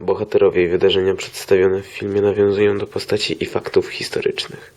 Bohaterowie i wydarzenia przedstawione w filmie nawiązują do postaci i faktów historycznych.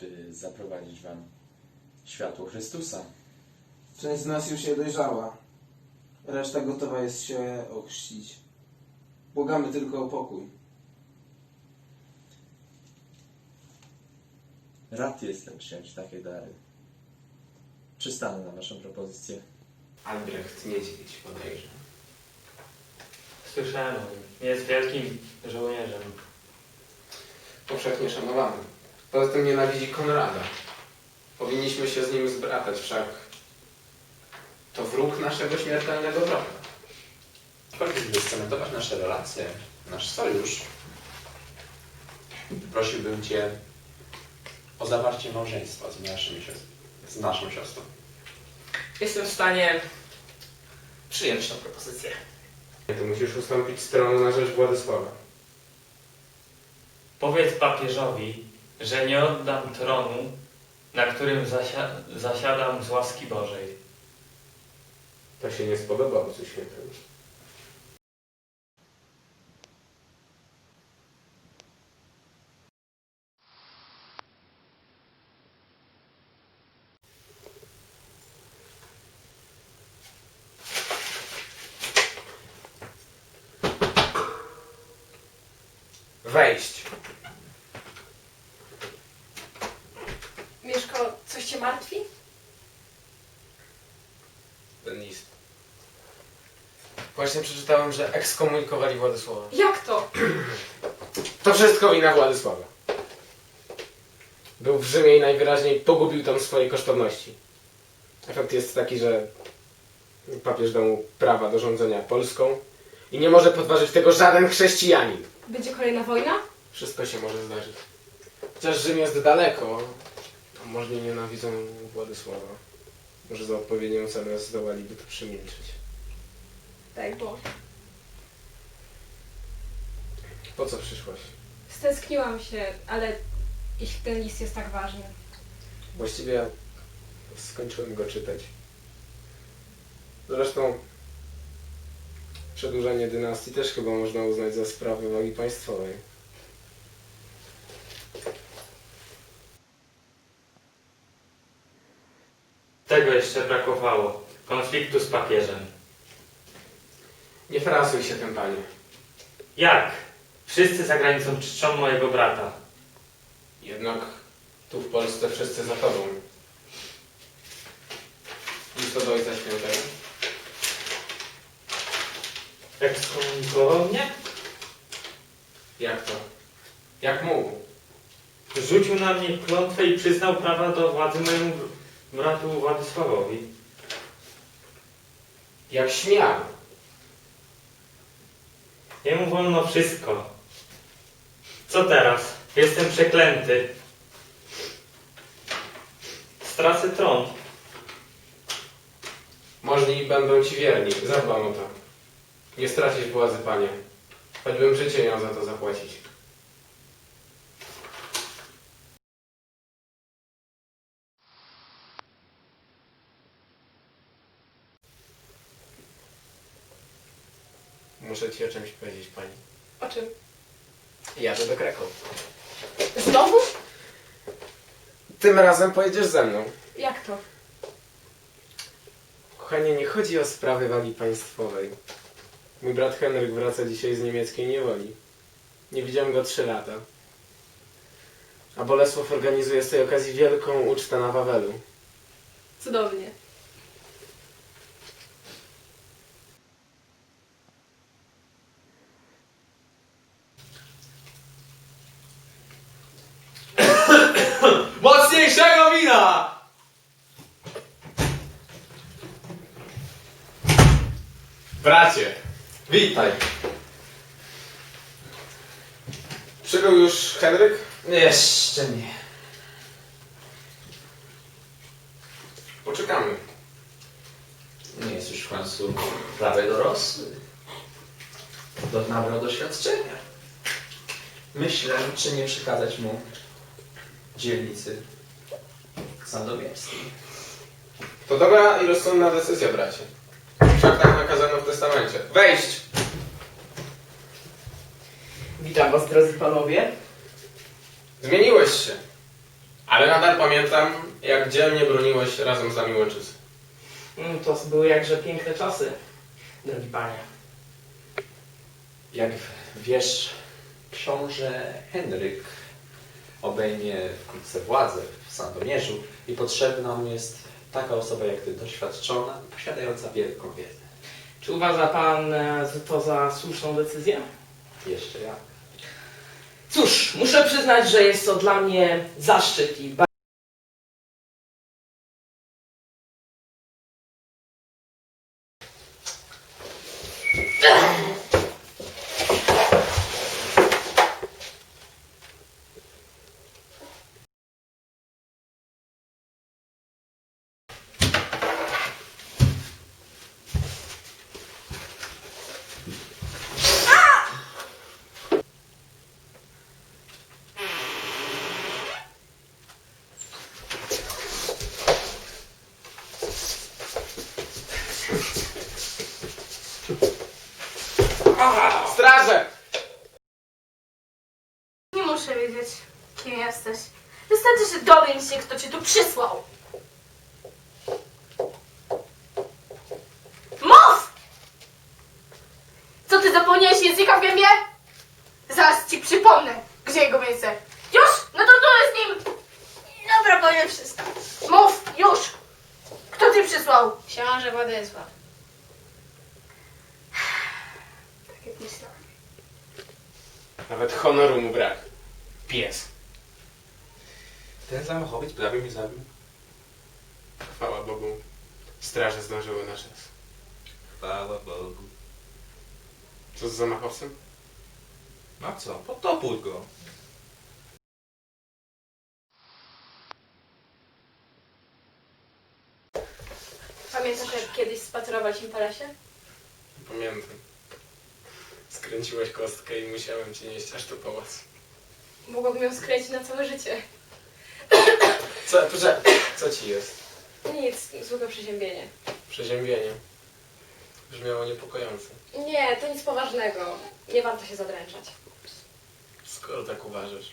By zaprowadzić wam światło Chrystusa. Część z nas już się dojrzała. Reszta gotowa jest się ochrzcić. Błagamy tylko o pokój. Rad jestem przyjąć takie dary. Przystanę na waszą propozycję. Albrecht Niedźwiedź podejrza. Słyszałem o nim. Jest wielkim żołnierzem. powszechnie szanowany. Poza tym nienawidzi Konrada. Powinniśmy się z nim zbratać, wszak to wróg naszego śmiertelnego wroga. Aczkolwiek, by scementować nasze relacje, nasz sojusz, prosiłbym Cię o zawarcie małżeństwa z, naszymi z naszą siostrą. Jestem w stanie przyjąć tę propozycję. To musisz ustąpić z tronu na rzecz Władysława. Powiedz papieżowi, że nie oddam tronu, na którym zasia- zasiadam z łaski Bożej. To się nie spodoba Ojcu Świętemu. Wejść. Mieszko, coś cię martwi? Ten list. Właśnie przeczytałem, że ekskomunikowali Władysława. Jak to? To wszystko wina Władysława. Był w Rzymie i najwyraźniej pogubił tam swoje kosztowności. Efekt jest taki, że papież dał mu prawa do rządzenia Polską i nie może podważyć tego żaden chrześcijanin. Będzie kolejna wojna? Wszystko się może zdarzyć. Chociaż Rzym jest daleko, a może nie nienawidzą Władysława. Może za odpowiednią cenę zdołaliby to przemilczeć. Tak, bo Po co przyszłaś? stęskniłam się, ale jeśli ten list jest tak ważny. Właściwie ja skończyłem go czytać. Zresztą przedłużanie dynastii też chyba można uznać za sprawę wagi państwowej. Tego jeszcze brakowało. Konfliktu z papieżem. Nie frasuj się tym, panie. Jak? Wszyscy za granicą czczą mojego brata. Jednak tu w Polsce wszyscy za tobą. To do Ojca Świętego. Ekskomunikował mnie? Jak to? Jak mógł? Rzucił na mnie klątwę i przyznał prawa do władzy mojemu bratu Władysławowi. Jak śmiał? Jemu wolno wszystko. Co teraz? Jestem przeklęty. Stracę tron. Możni będą ci wierni. Zadbam o to. Nie stracisz władzy, panie. Choćbym życie miał za to zapłacić. Muszę ci o czymś powiedzieć, pani. O czym? Jadę do Krakow. Znowu? Tym razem pojedziesz ze mną. Jak to? Kochanie, nie chodzi o sprawy wagi państwowej. Mój brat Henryk wraca dzisiaj z niemieckiej niewoli. Nie widziałem go trzy lata. A Bolesław organizuje z tej okazji wielką ucztę na Wawelu. Cudownie. Mocniejszego wina! Bracie! Witaj. Przybył już Henryk? Jeszcze nie. Poczekamy. Nie jest już w końcu prawie dorosły. Do, nabrał doświadczenia. Myślę, czy nie przekazać mu dzielnicy sandomierskiej. To dobra i rozsądna decyzja, bracie. Wszak tak nakazano w testamencie. Wejść! Witam was, drodzy panowie. Zmieniłeś się. Ale nadal pamiętam, jak dzielnie broniłeś razem z nami. Mm, To były jakże piękne czasy, drogi panie. Jak wiesz, książę Henryk obejmie wkrótce władzę w Sandomierzu i potrzebna mu jest taka osoba jak ty, doświadczona i posiadająca wielką wiedzę. Czy uważa pan e, to za słuszną decyzję? Jeszcze jak? Cóż, muszę przyznać, że jest to dla mnie zaszczyt i ba- Straże! Nie muszę wiedzieć, kim jesteś. Wystarczy, że dowiem się, kto cię tu przysłał. Mów! Co ty zapomniałeś języka w gębie? Zaraz ci przypomnę, gdzie jego miejsce. Już? No to tu z nim. Dobra, powiem wszystko. Mów, już! Kto cię przysłał? Książę Władysław. Tak jak myślałem. Nawet honoru mu brak. Pies. Ten zamachowiec prawie mi zabił. Chwała Bogu. Straże zdążyły na czas. Chwała Bogu. Co z zamachowcem? No co, potopór go. Pamiętasz, jak kiedyś spacerowaliśmy po lesie? Pamiętam. Skręciłeś kostkę i musiałem cię nieść aż do pałacu. Mogłabym ją skręcić na całe życie. Co, proszę, co ci jest? Nic, zwykłe przeziębienie. Przeziębienie. Brzmiało niepokojąco. Nie, to nic poważnego. Nie warto się zadręczać. Skoro tak uważasz.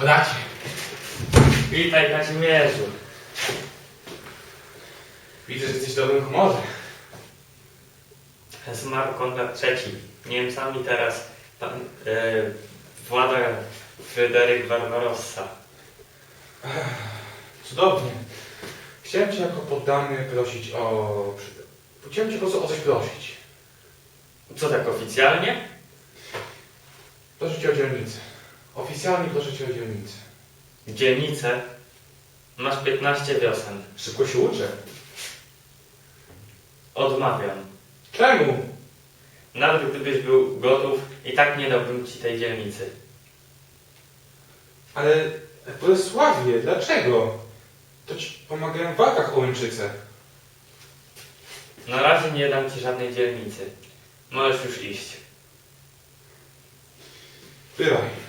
Bracie. Witaj Kazimierzu. Widzę, że jesteś w dobrym humorze. Zmarł Konrad III. Niemcami teraz pan, e, włada Fryderyk Barbarossa. Cudownie. Chciałem Cię jako poddany prosić o... Chciałem Cię po prostu o coś prosić. Co tak oficjalnie? Proszę Cię o dzielnicę. Oficjalnie proszę Cię o dzielnicę. Dzielnicę. Masz 15 wiosen. Szybko się uczę. Odmawiam. Czemu? Nawet gdybyś był gotów, i tak nie dałbym ci tej dzielnicy. Ale Bolesławie, dlaczego? To Ci pomagałem w walkach o Łęczycę. Na razie nie dam ci żadnej dzielnicy. Możesz już iść. Bywaj.